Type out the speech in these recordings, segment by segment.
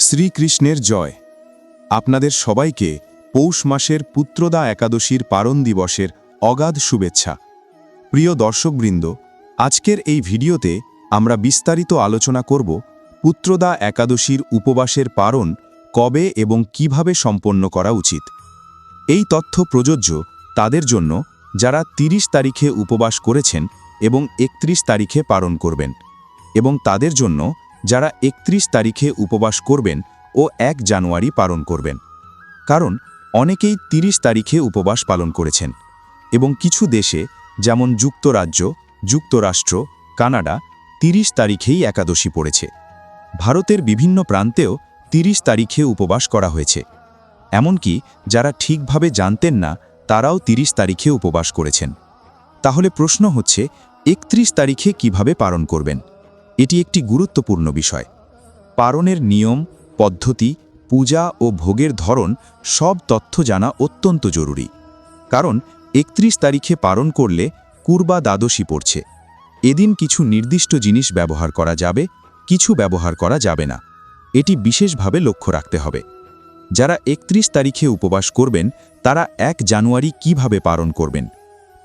শ্রীকৃষ্ণের জয়। আপনাদের সবাইকে পৌষ মাসের পুত্রদা একাদশীর পারণ দিবসের অগাধ শুভেচ্ছা। প্রিয় দর্শকবৃন্দ, আজকের এই ভিডিওতে আমরা বিস্তারিত আলোচনা করব পুত্রদা একাদশীর উপবাসের পারণ কবে এবং কীভাবে সম্পন্ন করা উচিত। এই তথ্য প্রযোজ্য তাদের জন্য যারা ৩০ তারিখে উপবাস করেছেন এবং ৩১ তারিখে পালন করবেন এবং তাদের জন্য যারা ৩১ তারিখে উপবাস করবেন ও এক জানুয়ারি পালন করবেন। কারণ, অনেকেই ৩০ তারিখে উপবাস পালন করেছেন। এবং কিছু দেশে, যেমন যুক্তরাজ্য, যুক্তরাষ্ট্র, কানাডা ৩০ তারিখেই একাদশী পড়েছে। ভারতের বিভিন্ন প্রান্তেও ৩০ তারিখে উপবাস করা হয়েছে। এমনকি, যারা ঠিকভাবে জানতেন না, তারাও ৩০ তারিখে উপবাস করেছেন। তাহলে প্রশ্ন হচ্ছে ৩১ তারিখে কীভাবে পালন করবেন? এটি একটি গুরুত্বপূর্ণ বিষয়। পারণের নিয়ম, পদ্ধতি, পূজা ও ভোগের ধরন সব তথ্য জানা অত্যন্ত জরুরি। কারণ ৩১ তারিখে পারণ করলে কুরবা দ্বাদশী পড়ছে। এদিন কিছু নির্দিষ্ট জিনিস ব্যবহার করা যাবে, কিছু ব্যবহার করা যাবে না। এটি বিশেষভাবে লক্ষ্য রাখতে হবে। যারা ৩১ তারিখে উপবাস করবেন, তারা এক জানুয়ারি কীভাবে পালন করবেন?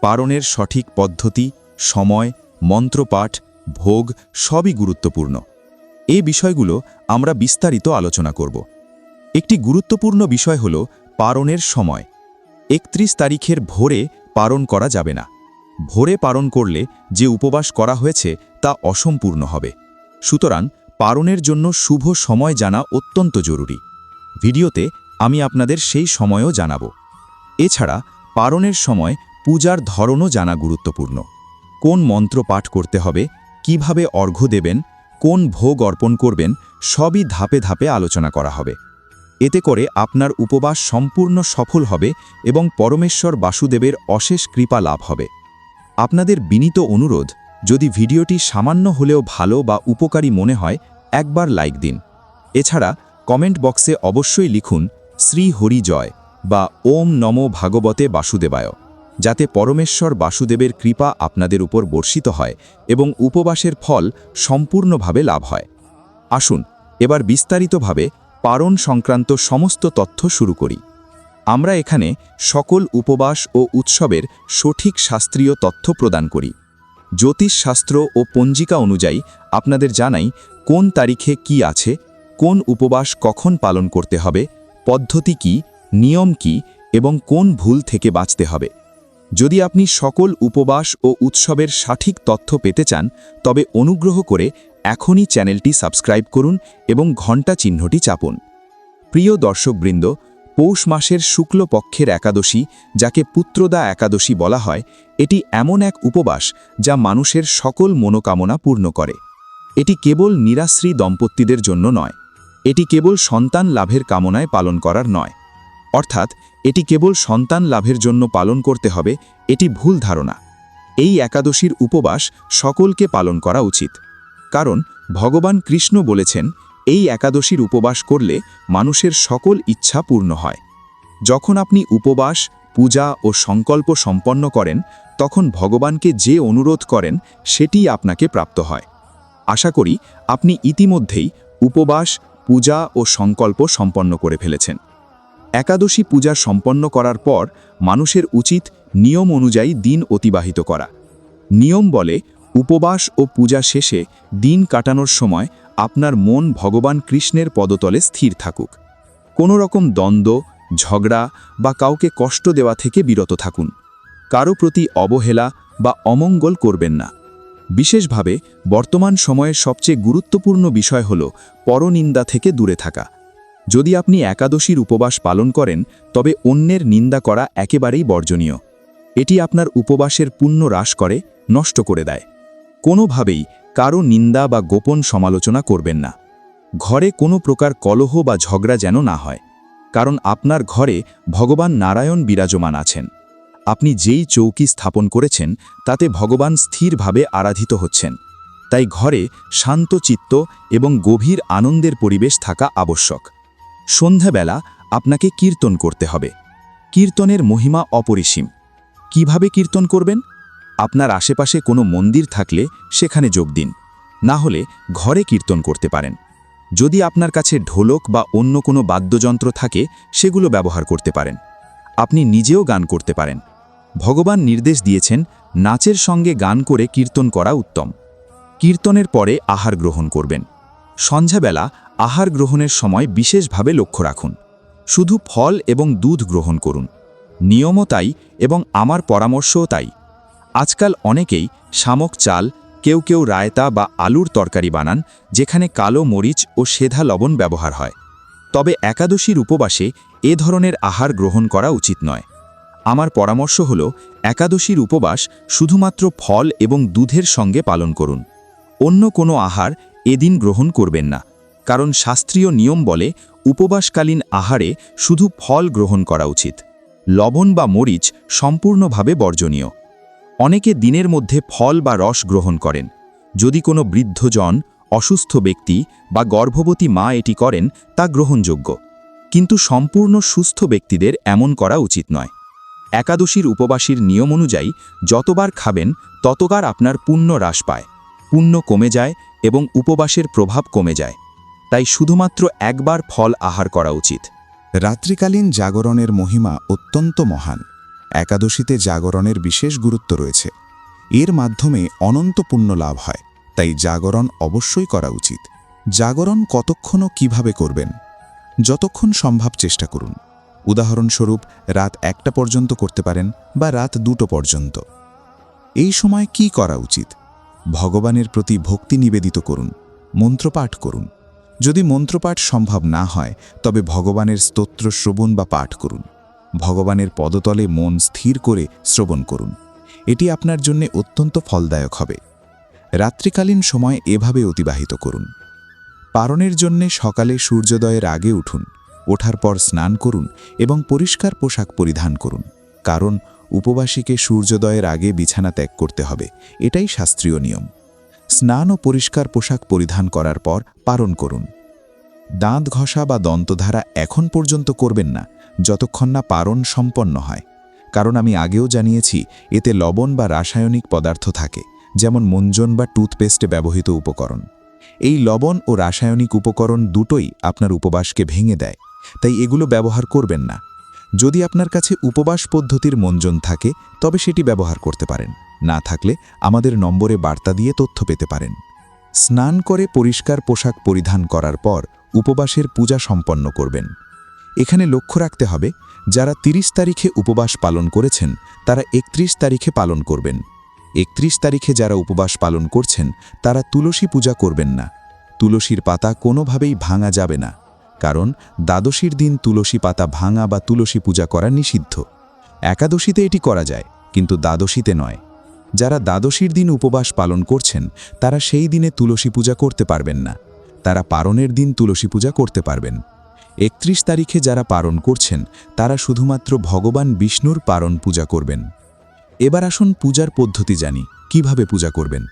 পারণের সঠিক পদ্ধতি, সময়, মন্ত্রপাঠ ভোগ সবই গুরুত্বপূর্ণ। এই বিষয়গুলো আমরা বিস্তারিত আলোচনা করব। একটি গুরুত্বপূর্ণ বিষয় হল পারণের সময়। ৩১ তারিখের ভোরে পারণ করা যাবে না। ভোরে পারণ করলে যে উপবাস করা হয়েছে তা অসম্পূর্ণ হবে। সুতরাং পারণের জন্য শুভ সময় জানা অত্যন্ত জরুরি। ভিডিওতে আমি আপনাদের সেই সময়ও জানাব। এছাড়া পারণের সময় পূজার ধরনও জানা গুরুত্বপূর্ণ। কোন মন্ত্র পাঠ করতে হবে কীভাবে অর্ঘ্য দেবেন, কোন ভোগ অর্পণ করবেন, সবই ধাপে ধাপে আলোচনা করা হবে। এতে করে আপনার উপবাস সম্পূর্ণ সফল হবে এবং পরমেশ্বর বাসুদেবের অশেষ কৃপা লাভ হবে। আপনাদের বিনীত অনুরোধ, যদি ভিডিওটি সামান্য হলেও ভালো বা উপকারী মনে হয়, একবার লাইক দিন। এছাড়া কমেন্ট বক্সে অবশ্যই লিখুন, শ্রী হরি জয় বা ওম নমো ভাগবতে বাসুদেবায় যাতে পরমেশ্বর বাসুদেবের কৃপা আপনাদের উপর বর্ষিত হয় এবং উপবাসের ফল সম্পূর্ণভাবে লাভ হয়। আসুন, এবার বিস্তারিতভাবে পারণ সংক্রান্ত সমস্ত তথ্য শুরু করি। আমরা এখানে সকল উপবাস ও উৎসবের সঠিক শাস্ত্রীয় তথ্য প্রদান করি। জ্যোতিষশাস্ত্র ও পঞ্জিকা অনুযায়ী আপনাদের জানাই কোন তারিখে কি আছে, কোন উপবাস কখন পালন করতে হবে, পদ্ধতি কি, নিয়ম কি এবং কোন ভুল থেকে বাঁচতে হবে। যদি আপনি সকল উপবাস ও উৎসবের সঠিক তথ্য পেতে চান, তবে অনুগ্রহ করে এখনই চ্যানেলটি সাবস্ক্রাইব করুন এবং ঘণ্টা চিহ্নটি চাপুন। প্রিয় দর্শকবৃন্দ, পৌষ মাসের শুক্লপক্ষের একাদশী, যাকে পুত্রদা একাদশী বলা হয়, এটি এমন এক উপবাস যা মানুষের সকল মনোকামনা পূর্ণ করে। এটি কেবল নিরাশ্রী দম্পতিদের জন্য নয়, এটি কেবল সন্তান লাভের কামনায় পালন করার নয়। অর্থাৎ এটি কেবল সন্তান লাভের জন্য পালন করতে হবে, এটি ভুল ধারণা। এই একাদশীর উপবাস সকলকে পালন করা উচিত। কারণ, ভগবান কৃষ্ণ বলেছেন, এই একাদশীর উপবাস করলে মানুষের সকল ইচ্ছা পূর্ণ হয়। যখন আপনি উপবাস, পূজা ও সংকল্প সম্পন্ন করেন, তখন ভগবানকে যে অনুরোধ করেন সেটিই আপনাকে প্রাপ্ত হয়। আশা করি, আপনি ইতিমধ্যেই উপবাস, পূজা ও সংকল্প সম্পন্ন করে ফেলেছেন। একাদশী পূজা সম্পন্ন করার পর মানুষের উচিত নিয়ম অনুযায়ী দিন অতিবাহিত করা। নিয়ম বলে, উপবাস ও পূজা শেষে দিন কাটানোর সময় আপনার মন ভগবান কৃষ্ণের পদতলে স্থির থাকুক। কোনো রকম দ্বন্দ্ব, ঝগড়া বা কাউকে কষ্ট দেওয়া থেকে বিরত থাকুন। কারও প্রতি অবহেলা বা অমঙ্গল করবেন না। বিশেষভাবে বর্তমান সময়ের সবচেয়ে গুরুত্বপূর্ণ বিষয় হল পরনিন্দা থেকে দূরে থাকা। যদি আপনি একাদশীর উপবাস পালন করেন, তবে অন্যের নিন্দা করা একেবারেই বর্জনীয়। এটি আপনার উপবাসের পুণ্য হ্রাস করে, নষ্ট করে দেয়। কোনোভাবেই কারও নিন্দা বা গোপন সমালোচনা করবেন না। ঘরে কোনো প্রকার কলহ বা ঝগড়া যেন না হয়, কারণ আপনার ঘরে ভগবান নারায়ণ বিরাজমান আছেন। আপনি যেই চৌকি স্থাপন করেছেন, তাতে ভগবান স্থিরভাবে আরাধিত হচ্ছেন। তাই ঘরে শান্ত চিত্ত এবং গভীর আনন্দের পরিবেশ থাকা আবশ্যক। সন্ধ্যাবেলা আপনাকে কীর্তন করতে হবে। কীর্তনের মহিমা অপরিসীম। কীভাবে কীর্তন করবেন? আপনার আশেপাশে কোনো মন্দির থাকলে সেখানে যোগ দিন। না হলে ঘরে কীর্তন করতে পারেন। যদি আপনার কাছে ঢোলক বা অন্য কোনো বাদ্যযন্ত্র থাকে, সেগুলো ব্যবহার করতে পারেন। আপনি নিজেও গান করতে পারেন। ভগবান নির্দেশ দিয়েছেন নাচের সঙ্গে গান করে কীর্তন করা উত্তম। কীর্তনের পরে আহার গ্রহণ করবেন। সন্ধ্যাবেলা আহার গ্রহণের সময় বিশেষভাবে লক্ষ্য রাখুন। শুধু ফল এবং দুধ গ্রহণ করুন। নিয়মও তাই এবং আমার পরামর্শও তাই। আজকাল অনেকেই শামক চাল, কেউ কেউ রায়তা বা আলুর তরকারি বানান, যেখানে কালো মরিচ ও সেধা লবণ ব্যবহার হয়। তবে একাদশীর উপবাসে এ ধরনের আহার গ্রহণ করা উচিত নয়। আমার পরামর্শ হল, একাদশীর উপবাস শুধুমাত্র ফল এবং দুধের সঙ্গে পালন করুন। অন্য কোনো আহার এদিন গ্রহণ করবেন না। কারণ শাস্ত্রীয় নিয়ম বলে উপবাসকালীন আহারে শুধু ফল গ্রহণ করা উচিত। লবণ বা মরিচ সম্পূর্ণভাবে বর্জনীয়। অনেকে দিনের মধ্যে ফল বা রস গ্রহণ করেন। যদি কোনো বৃদ্ধজন, অসুস্থ ব্যক্তি বা গর্ভবতী মা এটি করেন, তা গ্রহণযোগ্য। কিন্তু সম্পূর্ণ সুস্থ ব্যক্তিদের এমন করা উচিত নয়। একাদশীর উপবাসীর নিয়ম অনুযায়ী যতবার খাবেন, ততবার আপনার পুণ্য হ্রাস পায়। পুণ্য কমে যায় এবং উপবাসের প্রভাব কমে যায়। তাই শুধুমাত্র একবার ফল আহার করা উচিত। রাত্রিকালীন জাগরণের মহিমা অত্যন্ত মহান। একাদশীতে জাগরণের বিশেষ গুরুত্ব রয়েছে। এর মাধ্যমে অনন্ত পুণ্য লাভ হয়, তাই জাগরণ অবশ্যই করা উচিত। জাগরণ কতক্ষণ ও কীভাবে করবেন? যতক্ষণ সম্ভব চেষ্টা করুন। উদাহরণস্বরূপ, রাত একটা পর্যন্ত করতে পারেন বা রাত দুটো পর্যন্ত। এই সময় কি করা উচিত? ভগবানের প্রতি ভক্তি নিবেদিত করুন, মন্ত্রপাঠ করুন। যদি মন্ত্রপাঠ সম্ভব না হয়, তবে ভগবানের স্তোত্র শ্রবণ বা পাঠ করুন। ভগবানের পদতলে মন স্থির করে শ্রবণ করুন। এটি আপনার জন্য অত্যন্ত ফলদায়ক হবে। রাত্রিকালীন সময় এভাবে অতিবাহিত করুন। পারণের জন্যে সকালে সূর্যোদয়ের আগে উঠুন, ওঠার পর স্নান করুন এবং পরিষ্কার পোশাক পরিধান করুন। কারণ উপবাসীকে সূর্যোদয়ের আগে বিছানা ত্যাগ করতে হবে, এটাই শাস্ত্রীয় নিয়ম। স্নান ও পরিষ্কার পোশাক পরিধান করার পর পারণ করুন। দাঁত ঘষা বা দন্তধারা এখন পর্যন্ত করবেন না, যতক্ষণ না পারণ সম্পন্ন হয়। কারণ আমি আগেও জানিয়েছি, এতে লবণ বা রাসায়নিক পদার্থ থাকে, যেমন মঞ্জন বা টুথপেস্টে ব্যবহৃত উপকরণ। এই লবণ ও রাসায়নিক উপকরণ দুটোই আপনার উপবাসকে ভেঙে দেয়, তাই এগুলো ব্যবহার করবেন না। যদি আপনার কাছে উপবাস পদ্ধতির মঞ্জন থাকে, তবে সেটি ব্যবহার করতে পারেন। না থাকলে আমাদের নম্বরে বার্তা দিয়ে তথ্য পেতে পারেন। স্নান করে পরিষ্কার পোশাক পরিধান করার পর উপবাসের পূজা সম্পন্ন করবেন। এখানে লক্ষ্য রাখতে হবে, যারা ৩০ তারিখে উপবাস পালন করেছেন, তারা ৩১ তারিখে পালন করবেন। ৩১ তারিখে যারা উপবাস পালন করছেন, তারা তুলসী পূজা করবেন না। তুলসীর পাতা কোনোভাবেই ভাঙা যাবে না, কারণ দ্বাদশীর দিন তুলসী পাতা ভাঙা বা তুলসী পূজা করা নিষিদ্ধ। একাদশীতে এটি করা যায়, কিন্তু দ্বাদশীতে নয়। যারা দ্বাদশীর দিন উপবাস পালন করছেন, তারা সেই দিনে তুলসী পূজা করতে পারবেন না। তারা পারণের দিন তুলসী পূজা করতে পারবেন। একত্রিশ তারিখে যারা পারণ করছেন, তারা শুধুমাত্র ভগবান বিষ্ণুর পারণ পূজা করবেন। এবার আসুন পূজার পদ্ধতি জানি, কীভাবে পূজা করবেন?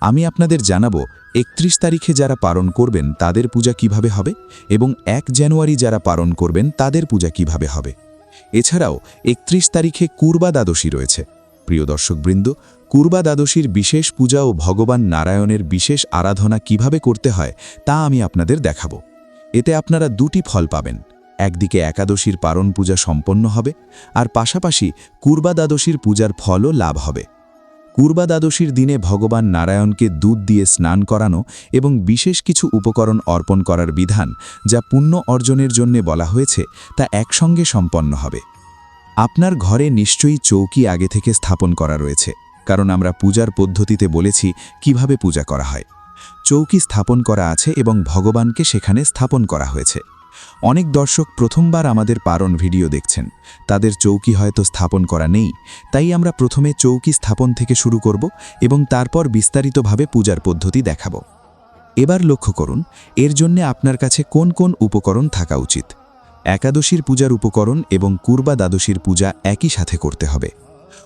আমি আপনাদের জানাব, একত্রিশ তারিখে যারা পালন করবেন, তাদের পূজা কীভাবে হবে? এবং এক জানুয়ারি যারা পালন করবেন, তাদের পূজা কীভাবে হবে? এছাড়াও, একত্রিশ তারিখে কুরবা দ্বাদশী রয়েছে। প্রিয় দর্শকবৃন্দ কুরবা দ্বাদশীর বিশেষ পূজা ও ভগবান নারায়ণের বিশেষ আরাধনা কীভাবে করতে হয়, তা আমি আপনাদের দেখাব। এতে আপনারা দুটি ফল পাবেন। একদিকে একাদশীর পারণ পূজা সম্পন্ন হবে, আর পাশাপাশি কুরবা দ্বাদশীর পূজার ফলও লাভ হবে। কুরবা দ্বাদশীর দিনে ভগবান নারায়ণকে দুধ দিয়ে স্নান করানো এবং বিশেষ কিছু উপকরণ অর্পণ করার বিধান, যা পুণ্য অর্জনের জন্যে বলা হয়েছে, তা একসঙ্গে সম্পন্ন হবে। আপনার ঘরে নিশ্চয়ই চৌকি আগে থেকে স্থাপন করা রয়েছে। কারণ আমরা পূজার পদ্ধতিতে বলেছি কীভাবে পূজা করা হয়। চৌকি স্থাপন করা আছে এবং ভগবানকে সেখানে স্থাপন করা হয়েছে। অনেক দর্শক প্রথমবার আমাদের পারণ ভিডিও দেখছেন। তাদের চৌকি হয়তো স্থাপন করা নেই, তাই আমরা প্রথমে চৌকি স্থাপন থেকে শুরু করব এবং তারপর বিস্তারিতভাবে পূজার পদ্ধতি দেখাব। এবার লক্ষ্য করুন, এর জন্যে আপনার কাছে কোন কোন উপকরণ থাকা উচিত। একাদশীর পূজার উপকরণ এবং কুরবা দ্বাদশীর পূজা একই সাথে করতে হবে।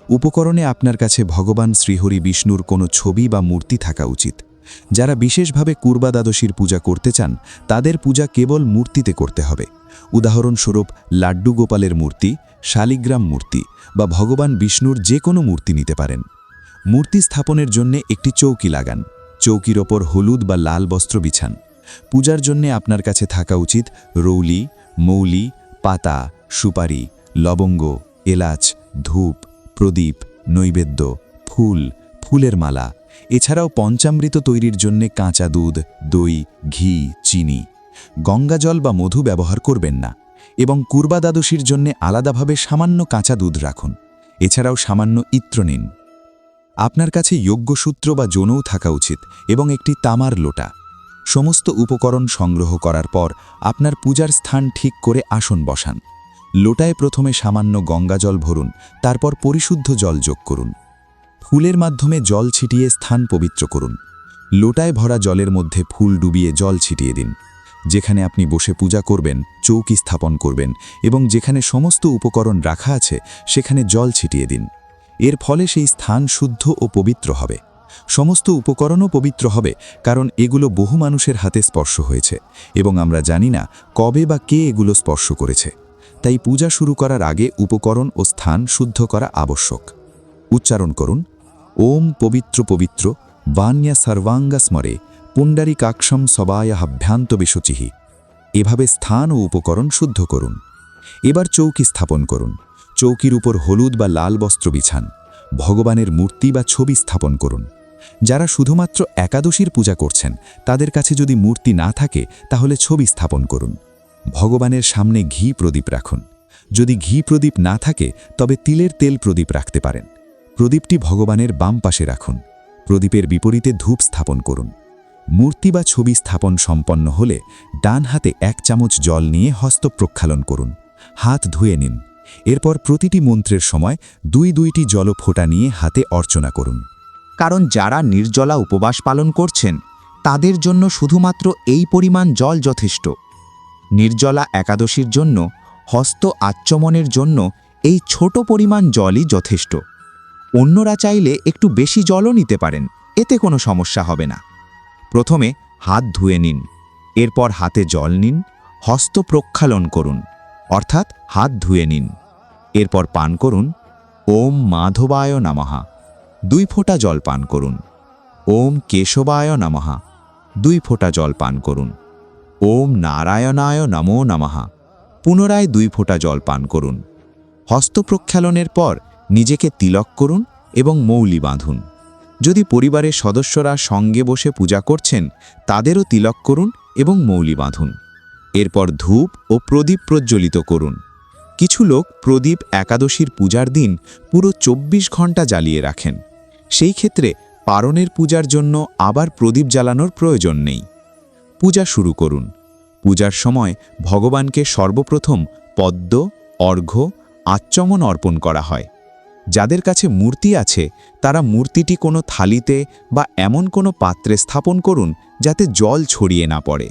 উপকরণে আপনার কাছে ভগবান শ্রীহরি বিষ্ণুর কোনো ছবি বা মূর্তি থাকা উচিত। যারা বিশেষভাবে কুরবা দ্বাদশীর পূজা করতে চান, তাদের পূজা কেবল মূর্তিতে করতে হবে। উদাহরণস্বরূপ, লাড্ডু গোপালের মূর্তি, শালিগ্রাম মূর্তি বা ভগবান বিষ্ণুর যে কোনো মূর্তি নিতে পারেন। মূর্তি স্থাপনের জন্য একটি চৌকি লাগান। চৌকির ওপর হলুদ বা লাল বস্ত্র বিছান। পূজার জন্যে আপনার কাছে থাকা উচিত রৌলি, মৌলি, পাতা, সুপারি, লবঙ্গ, এলাচ, ধূপ প্রদীপ, নৈবেদ্য, ফুল, ফুলের মালা। এছাড়াও পঞ্চামৃত তৈরির জন্যে কাঁচা দুধ, দই, ঘি, চিনি। গঙ্গাজল বা মধু ব্যবহার করবেন না এবং কুরবা দ্বাদশীর জন্যে আলাদাভাবে সামান্য কাঁচা দুধ রাখুন। এছাড়াও সামান্য ইত্র নিন। আপনার কাছে যোগ্যসূত্র বা যৌনও থাকা উচিত এবং একটি তামার লোটা। সমস্ত উপকরণ সংগ্রহ করার পর আপনার পূজার স্থান ঠিক করে আসন বসান। লোটায় প্রথমে সামান্য গঙ্গাজল ভরুন, তারপর পরিশুদ্ধ জল যোগ করুন। ফুলের মাধ্যমে জল ছিটিয়ে স্থান পবিত্র করুন। লোটায় ভরা জলের মধ্যে ফুল ডুবিয়ে জল ছিটিয়ে দিন। যেখানে আপনি বসে পূজা করবেন, চৌকি স্থাপন করবেন এবং যেখানে সমস্ত উপকরণ রাখা আছে, সেখানে জল ছিটিয়ে দিন। এর ফলে সেই স্থান শুদ্ধ ও পবিত্র হবে। সমস্ত উপকরণও পবিত্র হবে, কারণ এগুলো বহু মানুষের হাতে স্পর্শ হয়েছে এবং আমরা জানি না কবে বা কে এগুলো স্পর্শ করেছে। তাই পূজা শুরু করার আগে উপকরণ ও স্থান শুদ্ধ করা আবশ্যক। উচ্চারণ করুন, ওম পবিত্র পবিত্র, বান্যা সর্বাঙ্গা স্মরে, পুণ্ডরিকাক্ষম সবায় হাভ্যান্ত বিশুচিহি। এভাবে স্থান ও উপকরণ শুদ্ধ করুন। এবার চৌকি স্থাপন করুন। চৌকির উপর হলুদ বা লাল বস্ত্র বিছান। ভগবানের মূর্তি বা ছবি স্থাপন করুন। যারা শুধুমাত্র একাদশীর পূজা করছেন, তাদের কাছে যদি মূর্তি না থাকে, তাহলে ছবি স্থাপন করুন। ভগবানের সামনে ঘি প্রদীপ রাখুন। যদি ঘি প্রদীপ না থাকে, তবে তিলের তেল প্রদীপ রাখতে পারেন। প্রদীপটি ভগবানের বাম পাশে রাখুন। প্রদীপের বিপরীতে ধূপ স্থাপন করুন। মূর্তি বা ছবি স্থাপন সম্পন্ন হলে ডান হাতে এক চামচ জল নিয়ে হস্ত প্রক্ষালন করুন। হাত ধুয়ে নিন। এরপর প্রতিটি মন্ত্রের সময় দুই দুইটি জল ফোঁটা নিয়ে হাতে অর্চনা করুন। কারণ যারা নির্জলা উপবাস পালন করছেন, তাদের জন্য শুধুমাত্র এই পরিমাণ জল যথেষ্ট। নির্জলা একাদশীর জন্য, হস্ত আচ্চমনের জন্য এই ছোট পরিমাণ জলই যথেষ্ট। অন্যরা চাইলে একটু বেশি জলও নিতে পারেন, এতে কোনো সমস্যা হবে না। প্রথমে হাত ধুয়ে নিন, এরপর হাতে জল নিন, হস্ত প্রক্ষালন করুন, অর্থাৎ হাত ধুয়ে নিন। এরপর পান করুন, ওম মাধবায় নামহা দুই ফোঁটা জল পান করুন, ওম কেশবায় নমঃ। দুই ফোঁটা জল পান করুন। ওম নারায়ণায় নমো নমঃ। পুনরায় দুই ফোঁটা জল পান করুন। হস্ত প্রক্ষালনের পর নিজেকে তিলক করুন এবং মৌলি বাঁধুন। যদি পরিবারের সদস্যরা সঙ্গে বসে পূজা করছেন, তাদেরও তিলক করুন এবং মৌলি বাঁধুন। এরপর ধূপ ও প্রদীপ প্রজ্বলিত করুন। কিছু লোক প্রদীপ একাদশীর পূজার দিন পুরো ২৪ ঘণ্টা জ্বালিয়ে রাখেন। সেই ক্ষেত্রে পারণের পূজার জন্য আবার প্রদীপ জ্বালানোর প্রয়োজন নেই। পূজা শুরু করুন। পূজার সময় ভগবানকে সর্বপ্রথম পদ্ম, অর্ঘ্য, আচ্চমন অর্পণ করা হয়। যাদের কাছে মূর্তি আছে, তারা মূর্তিটি কোনো থালিতে বা এমন কোনো পাত্রে স্থাপন করুন যাতে জল ছড়িয়ে না পড়ে।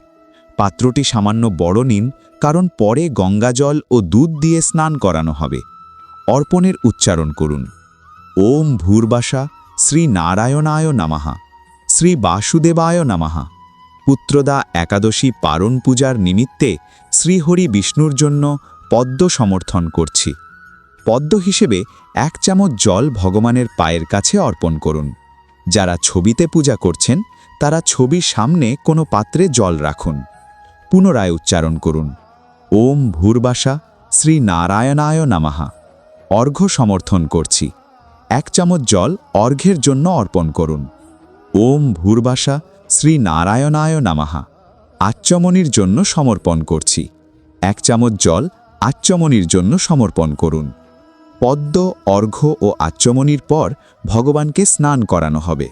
পাত্রটি সামান্য বড় নিন, কারণ পরে গঙ্গাজল ও দুধ দিয়ে স্নান করানো হবে। অর্পণের উচ্চারণ করুন। ওম ভূর্বাসা শ্রী নারায়ণায় নামাহা শ্রী বাসুদেবায় নামাহা পুত্রদা একাদশী পারণ পূজার নিমিত্তে শ্রীহরি বিষ্ণুর জন্য পদ্ম সমর্থন করছি। পদ্ম হিসেবে এক চামচ জল ভগবানের পায়ের কাছে অর্পণ করুন। যারা ছবিতে পূজা করছেন, তারা ছবির সামনে কোনো পাত্রে জল রাখুন। পুনরায় উচ্চারণ করুন। ওম ভূর্বাসা শ্রী নারায়ণায় নামাহা অর্ঘ্য সমর্থন করছি। এক চামচ জল অর্ঘ্যের জন্য অর্পণ করুন। ওম ভূর্বাসা শ্রী নারায়ণায় নামাহা আচ্চমনির জন্য সমর্পণ করছি। এক চামচ জল আচ্চমনির জন্য সমর্পণ করুন। পদ্ম, অর্ঘ্য ও আচ্চমনির পর ভগবানকে স্নান করানো হবে।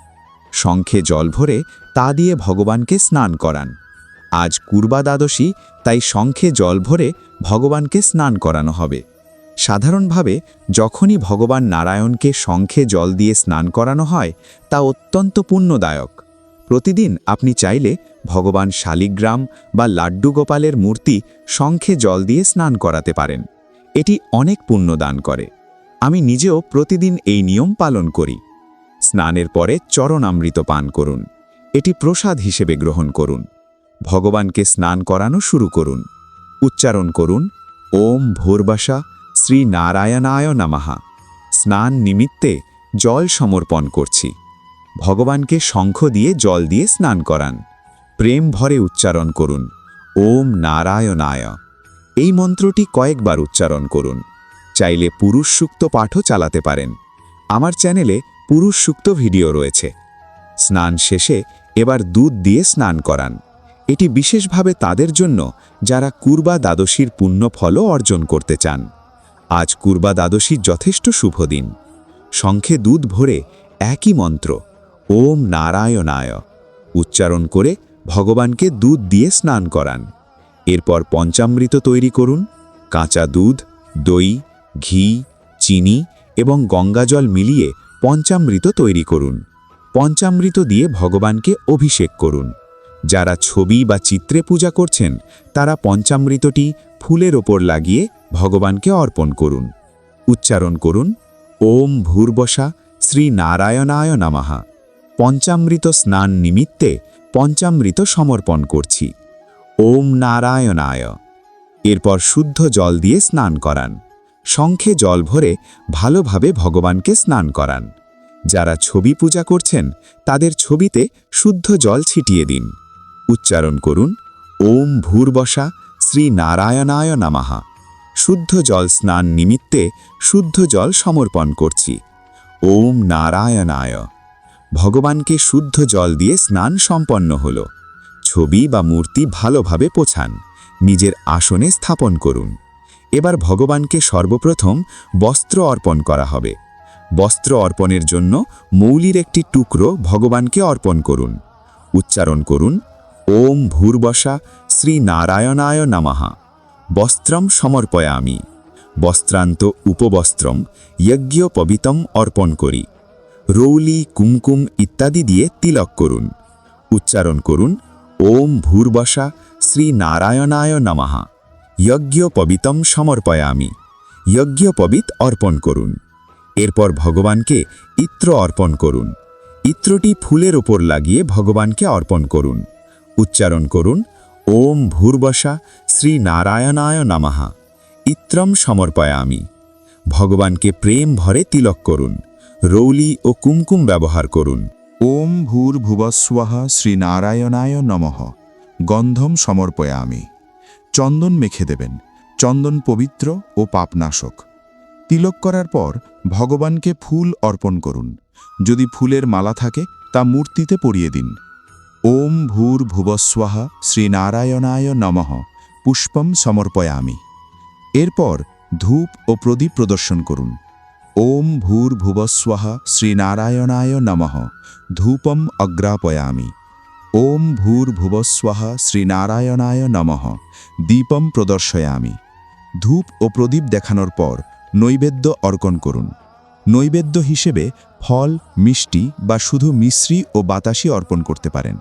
শঙ্খে জল ভরে তা দিয়ে ভগবানকে স্নান করান। আজ কুরবা দ্বাদশী তাই শঙ্খে জল ভরে ভগবানকে স্নান করানো হবে। সাধারণভাবে যখনই ভগবান নারায়ণকে শঙ্খে জল দিয়ে স্নান করানো হয়, তা অত্যন্ত পুণ্যদায়ক। প্রতিদিন আপনি চাইলে ভগবান শালিগ্রাম বা লাড্ডু গোপালের মূর্তি শঙ্খে জল দিয়ে স্নান করাতে পারেন। এটি অনেক পুণ্য দান করে। আমি নিজেও প্রতিদিন এই নিয়ম পালন করি। স্নানের পরে চরণামৃত পান করুন। এটি প্রসাদ হিসেবে গ্রহণ করুন। ভগবানকে স্নান করানো শুরু করুন। উচ্চারণ করুন, ওম ভোরবাসা শ্রী নারায়ণায় নামাহা স্নান নিমিত্তে জল সমর্পণ করছি। ভগবানকে শঙ্খ দিয়ে জল দিয়ে স্নান করান। প্রেম ভরে উচ্চারণ করুন। ওম নারায়ণায়। এই মন্ত্রটি কয়েকবার উচ্চারণ করুন। চাইলে পুরুষ সুক্ত পাঠও চালাতে পারেন। আমার চ্যানেলে পুরুষ সুক্ত ভিডিও রয়েছে। স্নান শেষে এবার দুধ দিয়ে স্নান করান। এটি বিশেষভাবে তাদের জন্য যারা কুরবা দ্বাদশীর পুণ্য ফলও অর্জন করতে চান। আজ কুরবা দ্বাদশীর যথেষ্ট শুভ দিন। শঙ্খে দুধ ভরে একই মন্ত্র। ওম নারায়ণায়। উচ্চারণ করে ভগবানকে দুধ দিয়ে স্নান করান। এরপর পঞ্চামৃত তৈরি করুন। কাঁচা দুধ, দই, ঘি, চিনি এবং গঙ্গাজল মিলিয়ে পঞ্চামৃত তৈরি করুন। পঞ্চামৃত দিয়ে ভগবানকে অভিষেক করুন। যারা ছবি বা চিত্রে পূজা করছেন, তারা পঞ্চামৃতটি ফুলের ওপর লাগিয়ে ভগবানকে অর্পণ করুন। উচ্চারণ করুন, ওম ভূর্বশা শ্রী নারায়ণায় নামাহা পঞ্চামৃত স্নান নিমিত্তে পঞ্চামৃত সমর্পণ করছি। ওম নারায়ণায়। এরপর শুদ্ধ জল দিয়ে স্নান করান। শঙ্খে জল ভরে ভালোভাবে ভগবানকে স্নান করান। যারা ছবি পূজা করছেন, তাদের ছবিতে শুদ্ধ জল ছিটিয়ে দিন। উচ্চারণ করুন, ওম ভূর্বসা শ্রী নারায়ণায় নামাহা শুদ্ধ জল স্নান নিমিত্তে শুদ্ধ জল সমর্পণ করছি। ওম নারায়ণায়। ভগবানকে শুদ্ধ জল দিয়ে স্নান সম্পন্ন হল। ছবি বা মূর্তি ভালোভাবে পোছান, নিজের আসনে স্থাপন করুন। এবার ভগবানকে সর্বপ্রথম বস্ত্র অর্পণ করা হবে। বস্ত্র অর্পণের জন্য মৌলির একটি টুকরো ভগবানকে অর্পণ করুন। উচ্চারণ করুন, ওম ভূর্বসা শ্রী নারায়ণায় নামাহা বস্ত্রম সমর্পয়ামি। বস্ত্রান্ত উপবস্ত্রম, যজ্ঞোপবিতম অর্পণ করি। রৌলি, কুমকুম ইত্যাদি দিয়ে তিলক করুন। উচ্চারণ করুন, ওম ভূর্বশা শ্রী নারায়ণায় নমঃ। যজ্ঞোপবিতম সমর্পয়ামি। যজ্ঞোপবিত অর্পণ করুন। এরপর ভগবানকে ইত্র অর্পণ করুন। ইত্রটি ফুলের ওপর লাগিয়ে ভগবানকে অর্পণ করুন। উচ্চারণ করুন, ওম ভূর্বশা শ্রী নারায়ণায় নমঃ। ইত্রম সমর্পয়ামি। ভগবানকে প্রেম ভরে তিলক করুন। রৌলি ও কুমকুম ব্যবহার করুন। ওম ভূর্ভুবস্বঃ শ্রীনারায়ণায় নমঃ। গন্ধম সমর্পয়া আমি চন্দন মেখে দেবেন। চন্দন পবিত্র ও পাপনাশক। তিলক করার পর ভগবানকে ফুল অর্পণ করুন। যদি ফুলের মালা থাকে, তা মূর্তিতে পরিয়ে দিন। ওম ভূর্ভুবস্বঃ শ্রীনারায়ণায় নমঃ। পুষ্পম সমর্পয়ামি। এরপর ধূপ ও প্রদীপ প্রদর্শন করুন। ওম ভূর্ভুবস্বঃ শ্রীনারায়ণায় নমঃ। ধূপম অগ্রাপয়ামি। ওম ভূর্ভুবস্বঃ শ্রীনারায়ণায় নমঃ। দীপম প্রদর্শয়ামি। ধূপ ও প্রদীপ দেখানোর পর নৈবেদ্য অর্পণ করুন। নৈবেদ্য হিসেবে ফল, মিষ্টি বা শুধু মিশ্রি ও বাতাসি অর্পণ করতে পারেন।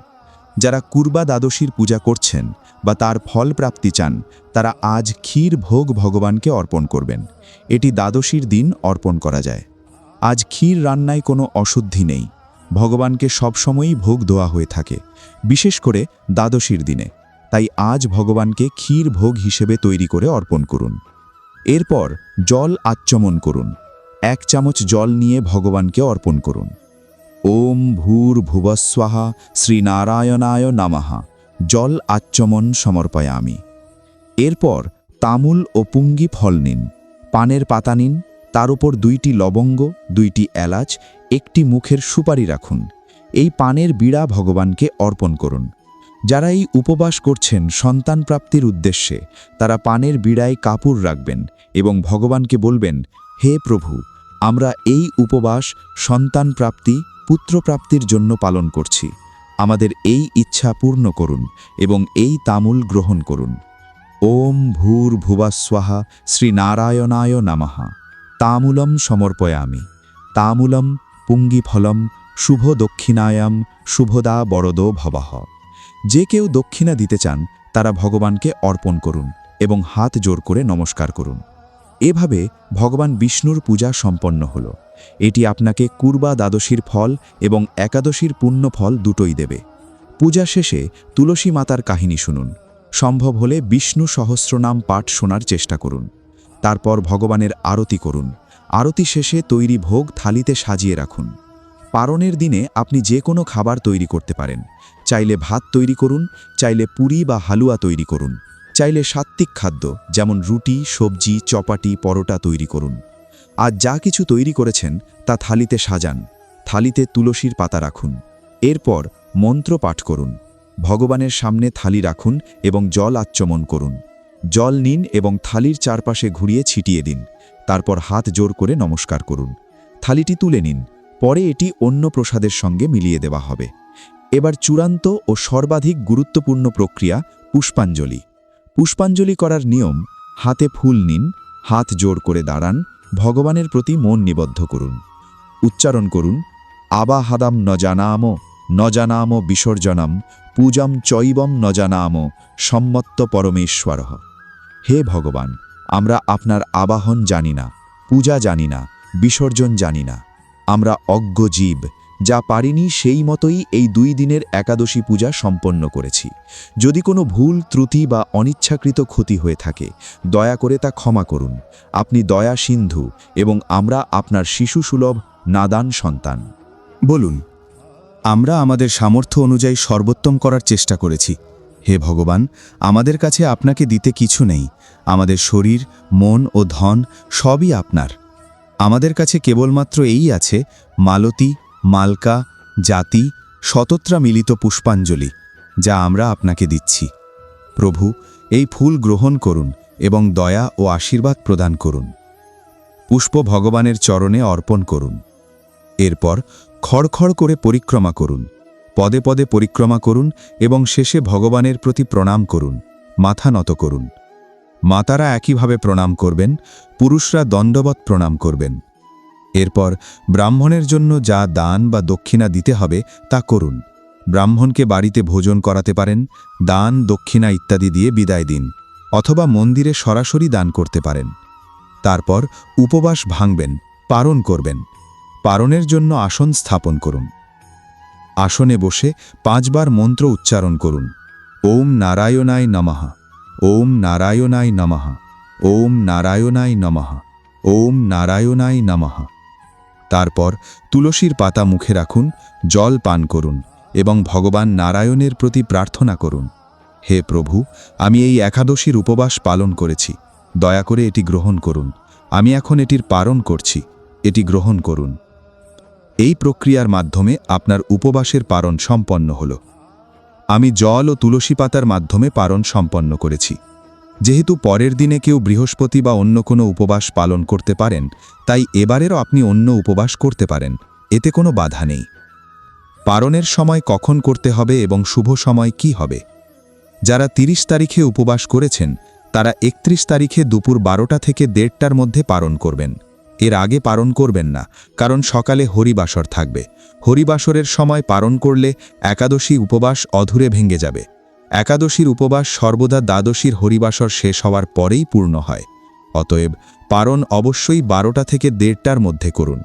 যারা কুরবা দ্বাদশীর পূজা করছেন বা তার ফল প্রাপ্তি চান, তারা আজ ক্ষীর ভোগ ভগবানকে অর্পণ করবেন। এটি দ্বাদশীর দিন অর্পণ করা যায়। আজ ক্ষীর রান্নায় কোনো অশুদ্ধি নেই। ভগবানকে সবসময়ই ভোগ দেওয়া হয়ে থাকে, বিশেষ করে দ্বাদশীর দিনে। তাই আজ ভগবানকে ক্ষীর ভোগ হিসেবে তৈরি করে অর্পণ করুন। এরপর জল আচ্চমন করুন। এক চামচ জল নিয়ে ভগবানকে অর্পণ করুন। ওম ভূর ভুবস্বাহা শ্রীনারায়ণায় নামাহা জল আচ্চমন সমর্পয়ামি। এরপর তামুল ও পুঙ্গি ফল নিন। পানের পাতা নিন, তার উপর দুইটি লবঙ্গ, দুইটি এলাচ, একটি মুখের সুপারি রাখুন। এই পানের বিড়া ভগবানকে অর্পণ করুন। যারা এই উপবাস করছেন সন্তান প্রাপ্তির উদ্দেশ্যে, তারা পানের বিড়ায় কাপড় রাখবেন এবং ভগবানকে বলবেন, হে প্রভু আমরা এই উপবাস সন্তান প্রাপ্তি পুত্রপ্রাপ্তির জন্য পালন করছি। আমাদের এই ইচ্ছা পূর্ণ করুন এবং এই তামুল গ্রহণ করুন। ওম ভূর ভুবাস্বাহা শ্রীনারায়ণায় নামাহা তামুলম সমর্পয়ামি। তামুলম পুঙ্গিফলম শুভ দক্ষিণায়াম শুভদা বরদ ভবাহ যে কেউ দক্ষিণা দিতে চান, তারা ভগবানকে অর্পণ করুন এবং হাত জোর করে নমস্কার করুন। এভাবে ভগবান বিষ্ণুর পূজা সম্পন্ন হল। এটি আপনাকে কুরবা দ্বাদশীর ফল এবং একাদশীর পুণ্য ফল দুটোই দেবে। পূজা শেষে তুলসী মাতার কাহিনী শুনুন। সম্ভব হলে বিষ্ণু সহস্রনাম পাঠ শোনার চেষ্টা করুন। তারপর ভগবানের আরতি করুন। আরতি শেষে তৈরি ভোগ থালিতে সাজিয়ে রাখুন। পারণের দিনে আপনি যে কোনো খাবার তৈরি করতে পারেন। চাইলে ভাত তৈরি করুন, চাইলে পুরি বা হালুয়া তৈরি করুন। চাইলে সাত্ত্বিক খাদ্য, যেমন রুটি, সবজি, চপাটি, পরোটা তৈরি করুন। আর যা কিছু তৈরি করেছেন, তা থালিতে সাজান, থালিতে তুলসীর পাতা রাখুন। এরপর মন্ত্র পাঠ করুন। ভগবানের সামনে থালি রাখুন এবং জল আচ্চমন করুন। জল নিন এবং থালির চারপাশে ঘুরিয়ে ছিটিয়ে দিন। তারপর হাত জোর করে নমস্কার করুন। থালিটি তুলে নিন। পরে এটি অন্য প্রসাদের সঙ্গে মিলিয়ে দেওয়া হবে। এবার চূড়ান্ত ও সর্বাধিক গুরুত্বপূর্ণ প্রক্রিয়া, পুষ্পাঞ্জলি। পুষ্পাঞ্জলি করার নিয়ম, হাতে ফুল নিন, হাত জোর করে দাঁড়ান, ভগবানের প্রতি মন নিবদ্ধ করুন। উচ্চারণ করুন, আবা হাদাম ন জানাম ন জানাম বিসর্জনম, পূজম চৈবম ন জানাম, সম্মত্ত পরমেশ্বর। হে ভগবান, আমরা আপনার আবাহন জানি না, পূজা জানি না, বিসর্জন জানি না, আমরা অজ্ঞ জীব যা পারিনি সেই মতোই এই দুই দিনের একাদশী পূজা সম্পন্ন করেছি। যদি কোনো ভুল, ত্রুটি বা অনিচ্ছাকৃত ক্ষতি হয়ে থাকে, দয়া করে তা ক্ষমা করুন। আপনি দয়া সিন্ধু এবং আমরা আপনার শিশুসুলভ নাদান সন্তান। বলুন, আমরা আমাদের সামর্থ্য অনুযায়ী সর্বোত্তম করার চেষ্টা করেছি। হে ভগবান, আমাদের কাছে আপনাকে দিতে কিছু নেই। আমাদের শরীর, মন ও ধন সবই আপনার। আমাদের কাছে কেবলমাত্র এই আছে, মালতী মালকা, জাতি শতত্রা মিলিত পুষ্পাঞ্জলি, যা আমরা আপনাকে দিচ্ছি। প্রভু, এই ফুল গ্রহণ করুন এবং দয়া ও আশীর্বাদ প্রদান করুন। পুষ্প ভগবানের চরণে অর্পণ করুন। এরপর খড়খড় করে পরিক্রমা করুন। পদে পদে পরিক্রমা করুন এবং শেষে ভগবানের প্রতি প্রণাম করুন। মাথা নত করুন। মাতারা একইভাবে প্রণাম করবেন, পুরুষরা দণ্ডবৎ প্রণাম করবেন। এরপর ব্রাহ্মণের জন্য যা দান বা দক্ষিণা দিতে হবে তা করুন। ব্রাহ্মণকে বাড়িতে ভোজন করাতে পারেন, দান, দক্ষিণা ইত্যাদি দিয়ে বিদায় দিন, অথবা মন্দিরে সরাসরি দান করতে পারেন। তারপর উপবাস ভাঙবেন, পারণ করবেন। পারণের জন্য আসন স্থাপন করুন। আসনে বসে পাঁচবার মন্ত্র উচ্চারণ করুন। ওম নারায়ণায় নমঃ। ওম নারায়ণায় নমঃ। ওম নারায়ণায় নমঃ। ওম নারায়ণায় নমঃ। তারপর তুলসীর পাতা মুখে রাখুন, জল পান করুন এবং ভগবান নারায়ণের প্রতি প্রার্থনা করুন। হে প্রভু, আমি এই একাদশীর উপবাস পালন করেছি। দয়া করে এটি গ্রহণ করুন। আমি এখন এটির পালন করছি। এটি গ্রহণ করুন। এই প্রক্রিয়ার মাধ্যমে আপনার উপবাসের পারণ সম্পন্ন হল। আমি জল ও তুলসী পাতার মাধ্যমে পারণ সম্পন্ন করেছি। যেহেতু পরের দিনে কেউ বৃহস্পতি বা অন্য কোনো উপবাস পালন করতে পারেন, তাই এবারেরও আপনি অন্য উপবাস করতে পারেন, এতে কোনো বাধা নেই। পারণের সময় কখন করতে হবে এবং শুভ সময় কি হবে? যারা ৩০ তারিখে উপবাস করেছেন, তারা ৩১ তারিখে দুপুর বারোটা থেকে দেড়টার মধ্যে পালন করবেন। এর আগে পালন করবেন না, কারণ সকালে হরিবাসর থাকবে। হরিবাসরের সময় পালন করলে একাদশী উপবাস অধুরে ভেঙে যাবে। একাদশীর উপবাস সর্বদা দ্বাদশীর হরিবাসর শেষ হওয়ার পরেই পূর্ণ হয়। অতএব পারণ অবশ্যই বারোটা থেকে দেড়টার মধ্যে করুন।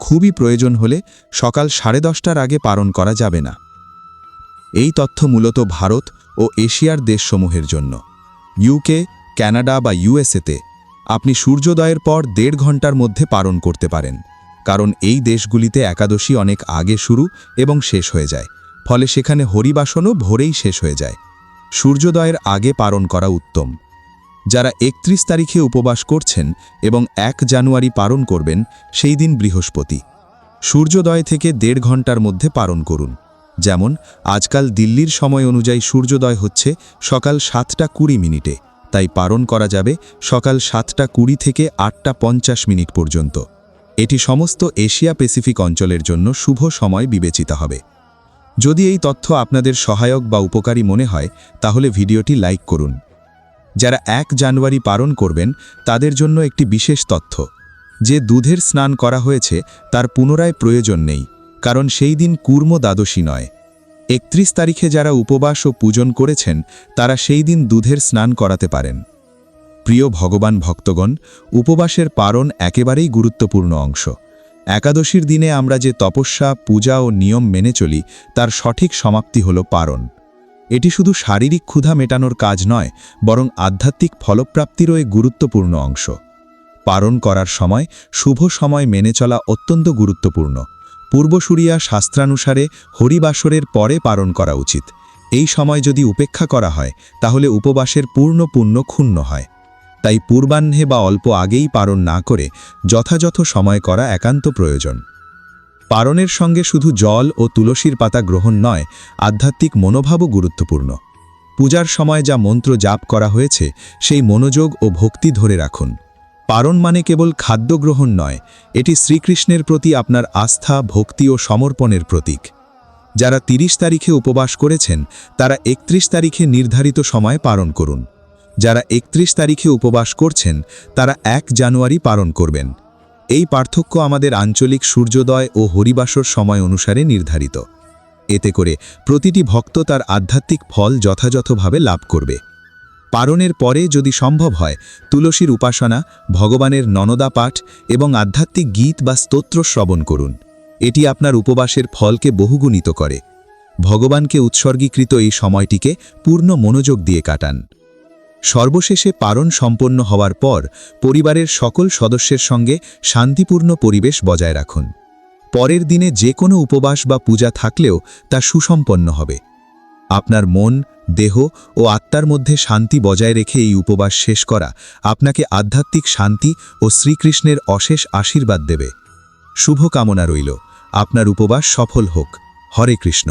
খুবই প্রয়োজন হলে সকাল সাড়ে দশটার আগে পালন করা যাবে না। এই তথ্য মূলত ভারত ও এশিয়ার দেশসমূহের জন্য। ইউকে ক্যানাডা বা ইউএসএতে আপনি সূর্যোদয়ের পর দেড় ঘণ্টার মধ্যে পালন করতে পারেন। কারণ এই দেশগুলিতে একাদশী অনেক আগে শুরু এবং শেষ হয়ে যায়। ফলে সেখানে হরিবাসনও ভোরেই শেষ হয়ে যায়। সূর্যোদয়ের আগে পালন করা উত্তম। যারা একত্রিশ তারিখে উপবাস করছেন এবং এক জানুয়ারি পালন করবেন, সেই দিন বৃহস্পতি। সূর্যোদয় থেকে দেড় ঘণ্টার মধ্যে পালন করুন। যেমন, আজকাল দিল্লির সময় অনুযায়ী সূর্যোদয় হচ্ছে সকাল সাতটা কুড়ি মিনিটে। তাই পালন করা যাবে সকাল সাতটা কুড়ি থেকে আটটা পঞ্চাশ মিনিট পর্যন্ত। এটি সমস্ত এশিয়া প্যাসিফিক অঞ্চলের জন্য শুভ সময় বিবেচিত হবে। যদি এই তথ্য আপনাদের সহায়ক বা উপকারী মনে হয়, তাহলে ভিডিওটি লাইক করুন। যারা এক জানুয়ারি পালন করবেন, তাদের জন্য একটি বিশেষ তথ্য। যে দুধের স্নান করা হয়েছে, তার পুনরায় প্রয়োজন নেই, কারণ সেই দিন কুর্ম দ্বাদশী নয়। একত্রিশ তারিখে যারা উপবাস ও পূজন করেছেন, তারা সেই দিন দুধের স্নান করাতে পারেন। প্রিয় ভগবান ভক্তগণ, উপবাসের পারণ একেবারেই গুরুত্বপূর্ণ অংশ। একাদশীর দিনে আমরা যে তপস্যা, পূজা ও নিয়ম মেনে চলি, তার সঠিক সমাপ্তি হল পারণ। এটি শুধু শারীরিক ক্ষুধা মেটানোর কাজ নয়, বরং আধ্যাত্মিক ফলপ্রাপ্তিরও এক গুরুত্বপূর্ণ অংশ। পারণ করার সময়, শুভ সময় মেনে চলা অত্যন্ত গুরুত্বপূর্ণ। পূর্বসূরিয়া শাস্ত্রানুসারে হরিবাসরের পরে পারণ করা উচিত। এই সময় যদি উপেক্ষা করা হয়, তাহলে উপবাসের পূর্ণ পুণ্য ক্ষুণ্ণ হয়। তাই পূর্বাহ্নে বা অল্প আগেই পারণ না করে যথাযথ সময় করা একান্ত প্রয়োজন। পারণের সঙ্গে শুধু জল ও তুলসীর পাতা গ্রহণ নয়, আধ্যাত্মিক মনোভাবও গুরুত্বপূর্ণ। পূজার সময় যা মন্ত্র জাপ করা হয়েছে, সেই মনোযোগ ও ভক্তি ধরে রাখুন। পারণ মানে কেবল খাদ্য গ্রহণ নয়, এটি শ্রীকৃষ্ণের প্রতি আপনার আস্থা, ভক্তি ও সমর্পণের প্রতীক। যারা ৩০ তারিখে উপবাস করেছেন, তারা ৩১ তারিখে নির্ধারিত সময় পালন করুন। যারা ৩১ তারিখে উপবাস করছেন, তারা এক জানুয়ারি পালন করবেন। এই পার্থক্য আমাদের আঞ্চলিক সূর্যোদয় ও হরিবাসর সময় অনুসারে নির্ধারিত। এতে করে প্রতিটি ভক্ত তার আধ্যাত্মিক ফল যথাযথভাবে লাভ করবে। পারণের পরে যদি সম্ভব হয়, তুলসীর উপাসনা, ভগবানের ননদা পাঠ এবং আধ্যাত্মিক গীত বা স্তোত্র শ্রবণ করুন। এটি আপনার উপবাসের ফলকে বহুগুণিত করে। ভগবানকে উৎসর্গীকৃত এই সময়টিকে পূর্ণ মনোযোগ দিয়ে কাটান। সর্বশেষে পারণ সম্পন্ন হওয়ার পর পরিবারের সকল সদস্যের সঙ্গে শান্তিপূর্ণ পরিবেশ বজায় রাখুন। পরের দিনে যে কোনো উপবাস বা পূজা থাকলেও তা সুসম্পন্ন হবে। আপনার মন, দেহ ও আত্মার মধ্যে শান্তি বজায় রেখে এই উপবাস শেষ করা আপনাকে আধ্যাত্মিক শান্তি ও শ্রীকৃষ্ণের অশেষ আশীর্বাদ দেবে। শুভকামনা রইল। আপনার উপবাস সফল হোক। হরে কৃষ্ণ।